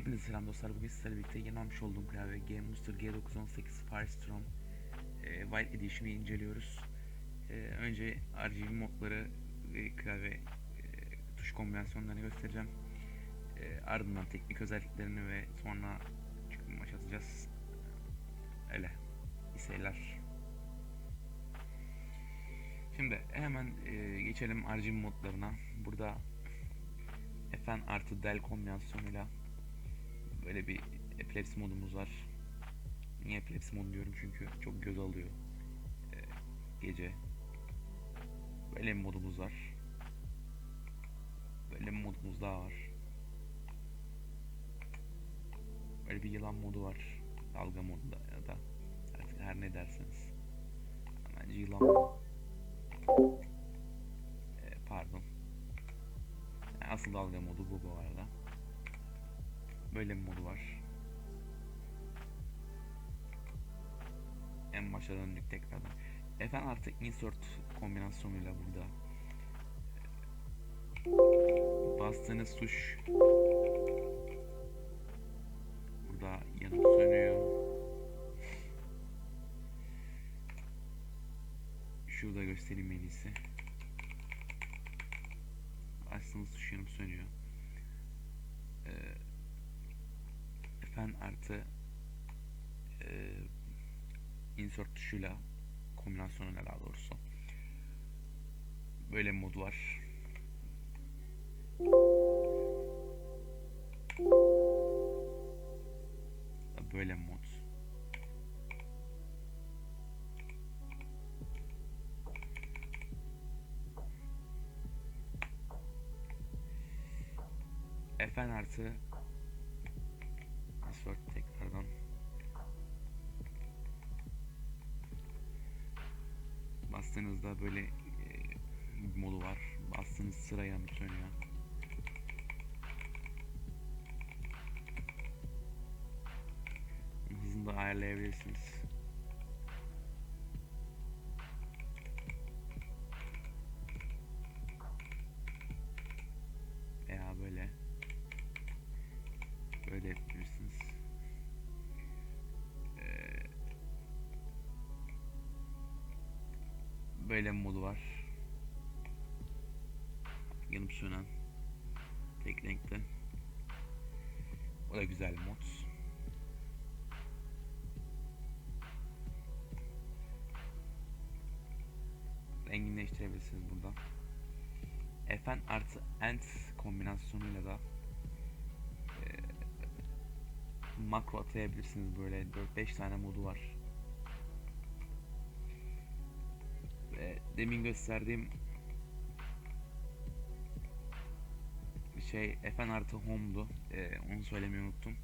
Hepinize selam dostlar. Bugün sizlerle birlikte yeni almış olduğum klavye Game Monster G918 Firestorm e, White Edition'ı inceliyoruz. E, önce RGB modları ve klavye e, tuş kombinasyonlarını göstereceğim. E, ardından teknik özelliklerini ve sonra çıkın maç atacağız. Öyle. İyi seyirler. Şimdi hemen e, geçelim RGB modlarına. Burada FN artı del kombinasyonuyla böyle bir epilepsi modumuz var. Niye epilepsi modu diyorum çünkü çok göz alıyor ee, gece. Böyle bir modumuz var. Böyle bir modumuz daha var. Böyle bir yılan modu var. Dalga modu da ya da artık her ne derseniz. Bence yılan Ee, pardon. Yani asıl dalga modu bu bu arada. Böyle bir modu var. En başa döndük tekrardan. FN artı insert kombinasyonuyla burada bastığınız tuş burada yanıp sönüyor. Şurada göstereyim en iyisi. Bastığınız tuş yanıp sönüyor. Ee, Fen artı e, insert tuşuyla kombinasyonuyla daha doğrusu böyle mod var. Böyle mod. Fn artı böyle e, modu var. Bastığınız sıra yanıp sönüyor. Hızını da ayarlayabilirsiniz. Veya böyle böyle böyle modu var. Yanıp sönen tek renkte. O da güzel mod. Rengini değiştirebilirsiniz burada. Fn artı Ant kombinasyonuyla da e, makro atayabilirsiniz böyle 4-5 tane modu var. Demin gösterdiğim şey Fn artı home'du. Ee, onu söylemeyi unuttum.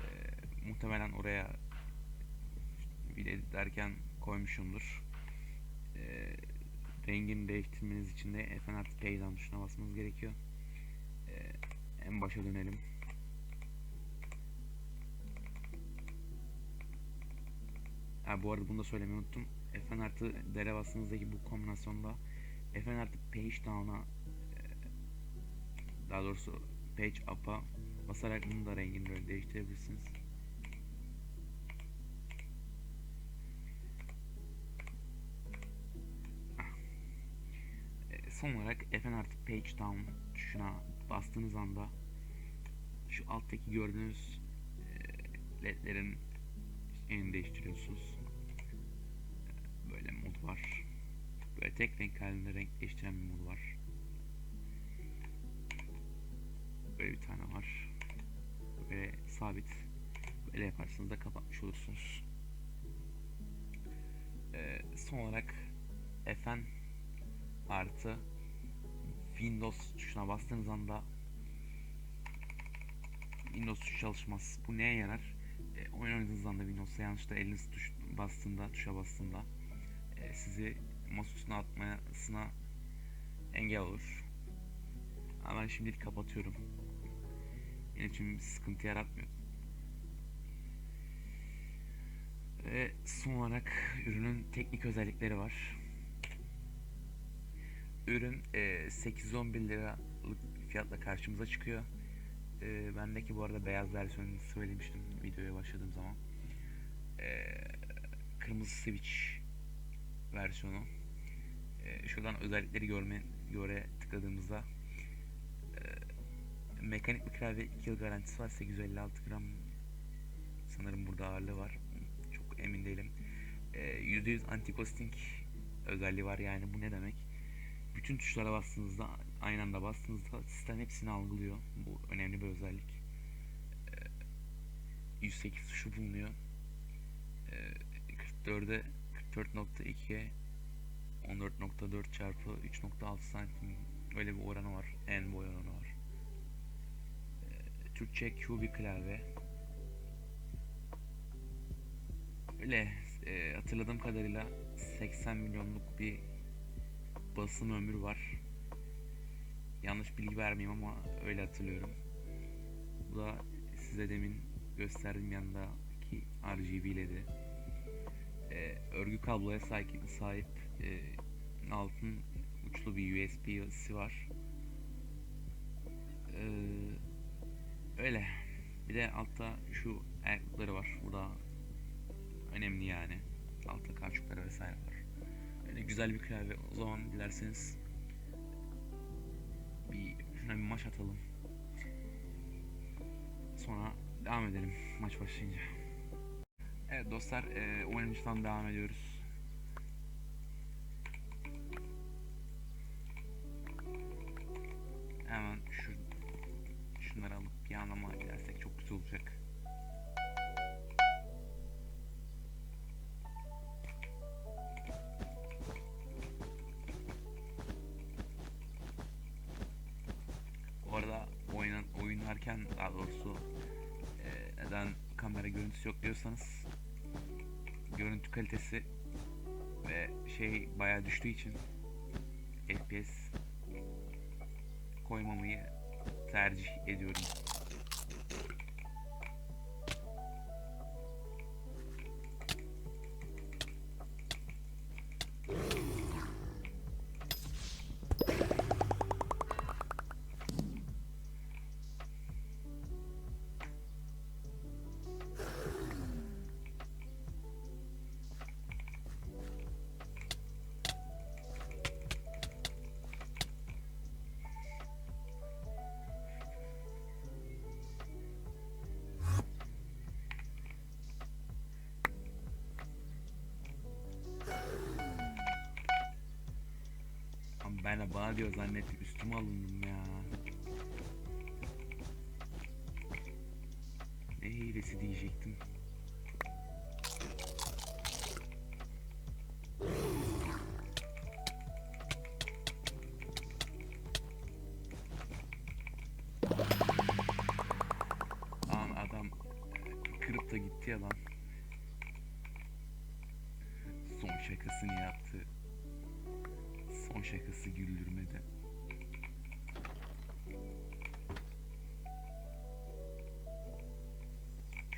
Ee, muhtemelen oraya video derken koymuşumdur. Ee, rengini değiştirmeniz için de Fn artı P'den tuşuna basmanız gerekiyor. Ee, en başa dönelim. Ha, bu arada bunu da söylemeyi unuttum. Fn artı dere bastığınızdaki bu kombinasyonda Fn artı page down'a e, daha doğrusu page up'a basarak bunun da rengini böyle değiştirebilirsiniz. Ah. E, Son olarak Fn artı page down tuşuna bastığınız anda şu alttaki gördüğünüz e, ledlerin yerini değiştiriyorsunuz. Böyle mod var. Böyle tek renk halinde renk değiştiren bir mod var. Böyle bir tane var. Böyle sabit. Böyle yaparsanız da kapatmış olursunuz. Ee, son olarak Fn artı Windows tuşuna bastığınız anda Windows çalışmaz. Bu neye yarar? Oyun oynadığınız anda Windows'ta yanlışlıkla eliniz tuş bastığında, tuşa bastığında e, sizi masaüstüne atmasına engel olur. Ama ben şimdilik kapatıyorum. Benim için sıkıntı yaratmıyor. Ve son olarak ürünün teknik özellikleri var. Ürün e, 811 liralık fiyatla karşımıza çıkıyor. E, bendeki bu arada beyaz versiyonunu söylemiştim videoya başladığım zaman. E, kırmızı switch versiyonu. E, şuradan özellikleri görme göre tıkladığımızda e, mekanik bir klavye 2 yıl garantisi var. 856 gram sanırım burada ağırlığı var. Çok emin değilim. E, %100 anti-ghosting özelliği var yani bu ne demek? Bütün tuşlara bastığınızda aynı anda bastığınızda sistem hepsini algılıyor. Bu önemli bir özellik. Ee, 108 tuşu bulunuyor. Ee, 44'e 44.2'ye 14.4 çarpı 3.6 santim öyle bir oranı var. En boy oranı var. Ee, Türkçe Q bir klavye. Öyle e, hatırladığım kadarıyla 80 milyonluk bir basım ömrü var. Yanlış bilgi vermeyeyim ama öyle hatırlıyorum. Bu da size demin gösterdiğim yanındaki RGB LED'i. Ee, örgü kabloya sahip, sahip e, altın uçlu bir USB'si var. Ee, öyle. Bir de altta şu ayaklıkları var. Bu da önemli yani. Altta kauçukları vesaire var. Öyle güzel bir klavye. O zaman dilerseniz bir şuna bir maç atalım. Sonra devam edelim maç başlayınca. Evet dostlar, e, oynanıştan devam ediyoruz. Oynarken daha doğrusu e, neden kamera görüntüsü yok diyorsanız görüntü kalitesi ve şey bayağı düştüğü için FPS koymamayı tercih ediyorum. Ben de bana diyor zannettim üstüme alındım ya. Ne hilesi diyecektim. Lan adam kırıp da gitti ya lan. Son şakasını yaptı. Son şakası güldürmedi.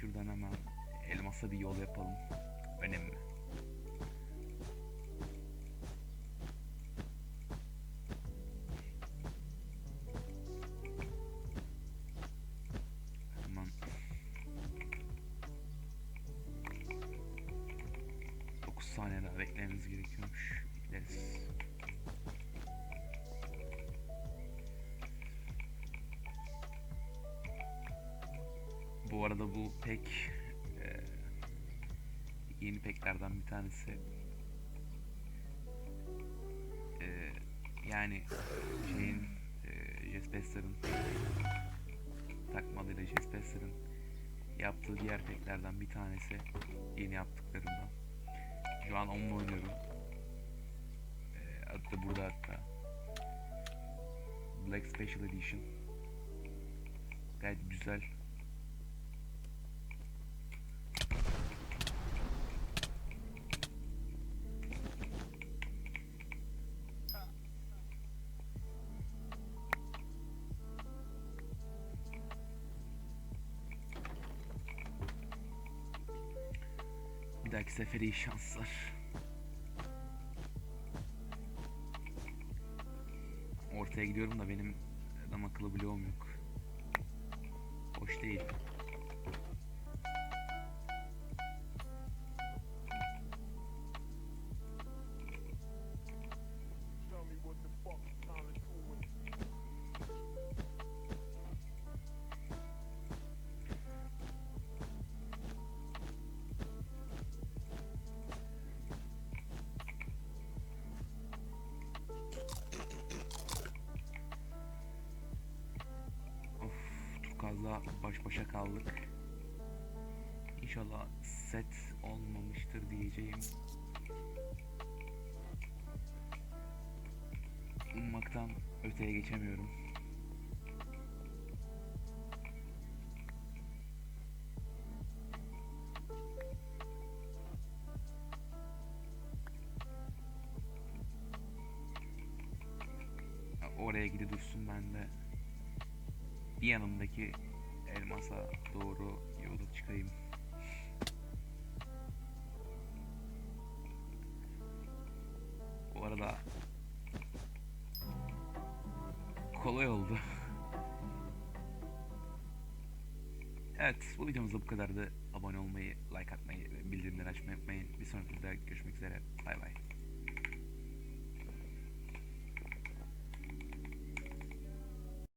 Şuradan hemen elmasa bir yol yapalım. Önemli. Hemen 9 saniye daha beklememiz gerekiyormuş. Bu arada bu pek e, yeni peklerden bir tanesi. E, yani şeyin e, Jespester'ın takmalıyla Jespester'ın yaptığı diğer peklerden bir tanesi yeni yaptıklarından. Şu an onunla oynuyorum. E, adı da burada hatta. Black Special Edition. Gayet güzel. Dahaki sefere iyi şanslar. Ortaya gidiyorum da benim adam akıllı bloğum yok. Hoş değil. Turkaz'la baş başa kaldık. İnşallah set olmamıştır diyeceğim. Ummaktan öteye geçemiyorum. Ya Oraya gidi dursun ben de bir yanımdaki elmasa doğru yola çıkayım. Bu arada kolay oldu. Evet, bu videomuz da bu kadardı. Abone olmayı, like atmayı ve bildirimleri açmayı unutmayın. Bir sonraki videoda görüşmek üzere.